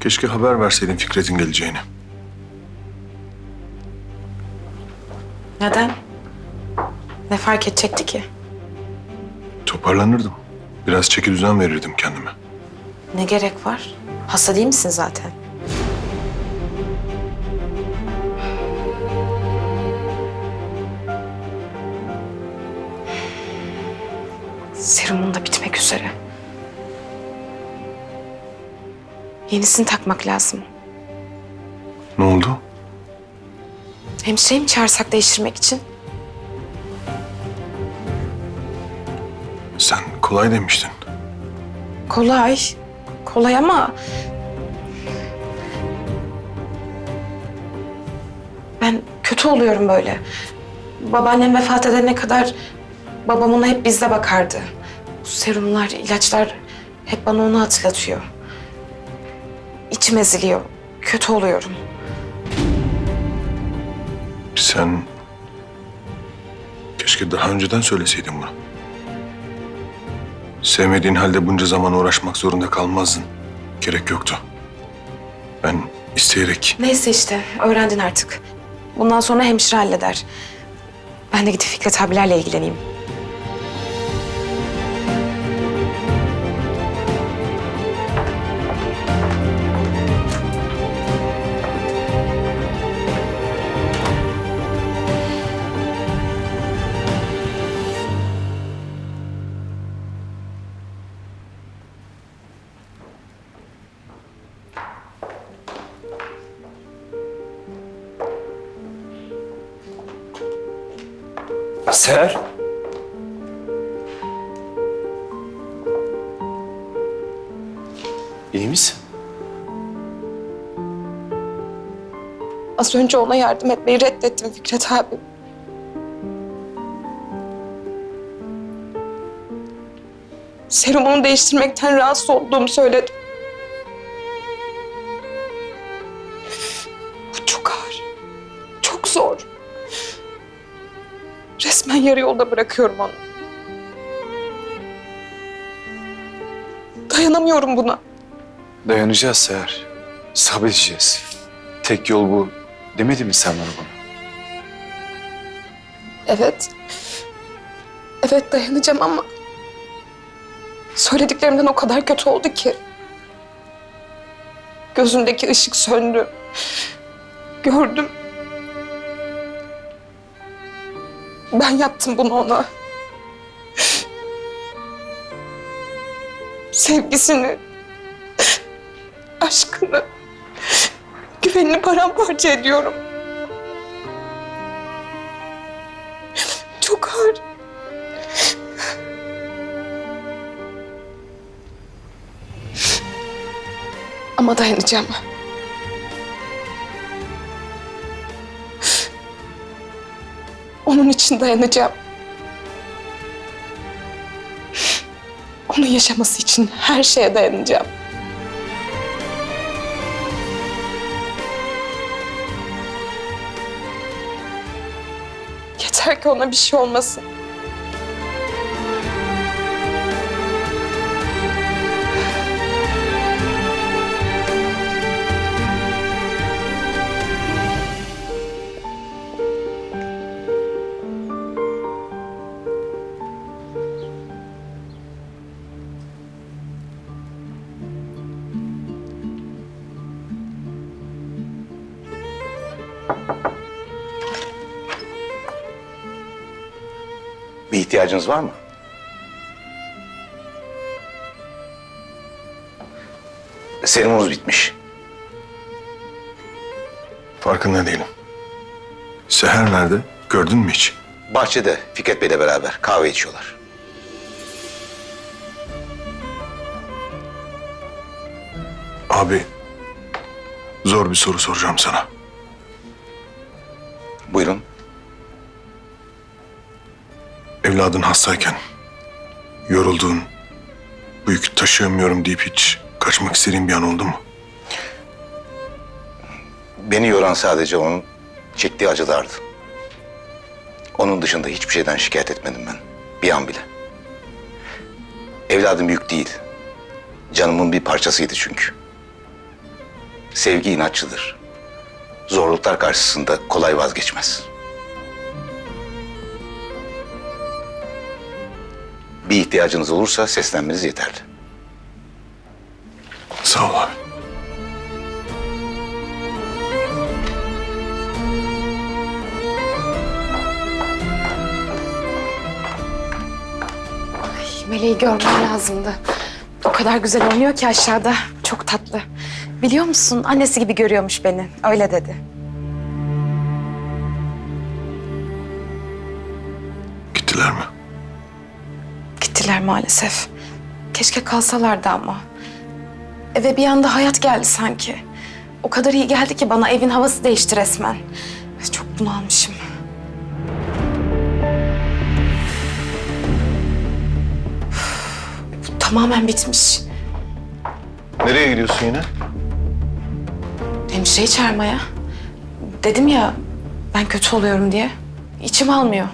Keşke haber verseydin Fikret'in geleceğini. Neden? Ne fark edecekti ki? Toparlanırdım. Biraz çeki düzen verirdim kendime. Ne gerek var? Hasta değil misin zaten? Serumun da bitmek üzere. Yenisini takmak lazım. Ne oldu? Hemşireyi mi çağırsak değiştirmek için? Sen kolay demiştin. Kolay. Kolay ama... Ben kötü oluyorum böyle. Babaannem vefat edene kadar babam ona hep bizde bakardı. Bu serumlar, ilaçlar hep bana onu hatırlatıyor. İçim eziliyor. Kötü oluyorum. Sen... Keşke daha önceden söyleseydin bunu. Sevmediğin halde bunca zaman uğraşmak zorunda kalmazdın. Gerek yoktu. Ben isteyerek... Neyse işte öğrendin artık. Bundan sonra hemşire halleder. Ben de gidip Fikret abilerle ilgileneyim. Seher. İyi misin? Az önce ona yardım etmeyi reddettim Fikret abi. Serumunu değiştirmekten rahatsız olduğumu söyledim. Yarı yolda bırakıyorum onu. Dayanamıyorum buna. Dayanacağız Seher. Sabredeceğiz. Tek yol bu. Demedi mi sen bana bunu? Evet. Evet dayanacağım ama... Söylediklerimden o kadar kötü oldu ki. Gözümdeki ışık söndü. Gördüm. Ben yaptım bunu ona. Sevgisini, aşkını, güvenini paramparça ediyorum. Çok ağır. Ama dayanacağım. Onun için dayanacağım. Onun yaşaması için her şeye dayanacağım. Yeter ki ona bir şey olmasın. Bir ihtiyacınız var mı? Serumunuz bitmiş. Farkında değilim. Seher nerede? Gördün mü hiç? Bahçede Fikret Bey'le beraber kahve içiyorlar. Abi, zor bir soru soracağım sana. Buyurun. Evladın hastayken, yorulduğun, bu yükü taşıyamıyorum deyip hiç kaçmak istediğin bir an oldu mu? Beni yoran sadece onun çektiği acılardı. Onun dışında hiçbir şeyden şikayet etmedim ben. Bir an bile. Evladım yük değil. Canımın bir parçasıydı çünkü. Sevgi inatçıdır. Zorluklar karşısında kolay vazgeçmez. Bir ihtiyacınız olursa seslenmeniz yeterli. Sağ ol abi. Ay, Meleği görmen lazımdı. O kadar güzel oynuyor ki aşağıda. Çok tatlı. Biliyor musun annesi gibi görüyormuş beni. Öyle dedi. Gittiler mi? Gittiler maalesef. Keşke kalsalardı ama. Eve bir anda hayat geldi sanki. O kadar iyi geldi ki bana evin havası değişti resmen. Çok bunalmışım. Bu tamamen bitmiş. Nereye gidiyorsun yine? Hemşireyi çağırmaya. Dedim ya ben kötü oluyorum diye. İçim almıyor.